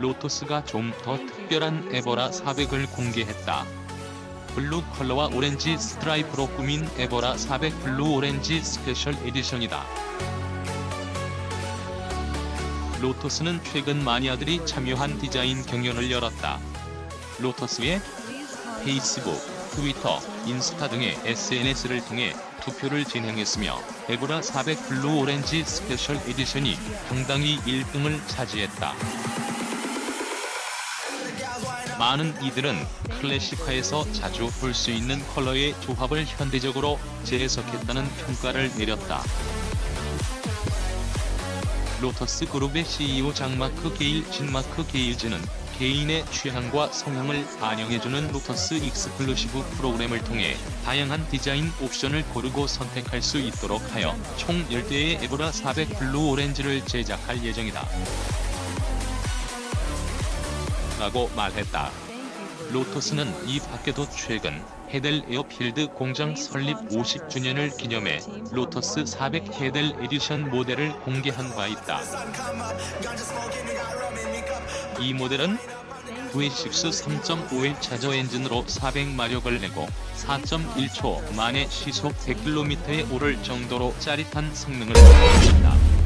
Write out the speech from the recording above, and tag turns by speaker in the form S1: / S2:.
S1: 로토스가 좀 더 특별한 에보라 400을 공개했다. 블루 컬러와 오렌지 스트라이프로 꾸민 에보라 400 블루 오렌지 스페셜 에디션이다. 로토스는 최근 마니아들이 참여한 디자인 경연을 열었다. 로토스의 페이스북, 트위터, 인스타 등의 SNS를 통해 투표를 진행했으며 에보라 400 블루 오렌지 스페셜 에디션이 당당히 1등을 차지했다. 많은 이들은 클래식화에서 자주 볼 수 있는 컬러의 조합을 현대적으로 재해석했다는 평가를 내렸다. 로터스 그룹의 CEO 장마크 게일 진마크 게일즈는 개인의 취향과 성향을 반영해주는 로터스 익스클루시브 프로그램을 통해 다양한 디자인 옵션을 고르고 선택할 수 있도록 하여 총 10대의 에보라 400 블루 오렌지를 제작할 예정이다. 라고 말했다. 로터스는 이 밖에도 최근 헤델 에어필드 공장 설립 50주년을 기념해 로터스 400 헤델 에디션 모델을 공개한 바 있다. 이 모델은 V6 3.5의 차저 엔진으로 400마력을 내고 4.1초 만에 시속 100km에 오를 정도로 짜릿한 성능을 보여준다.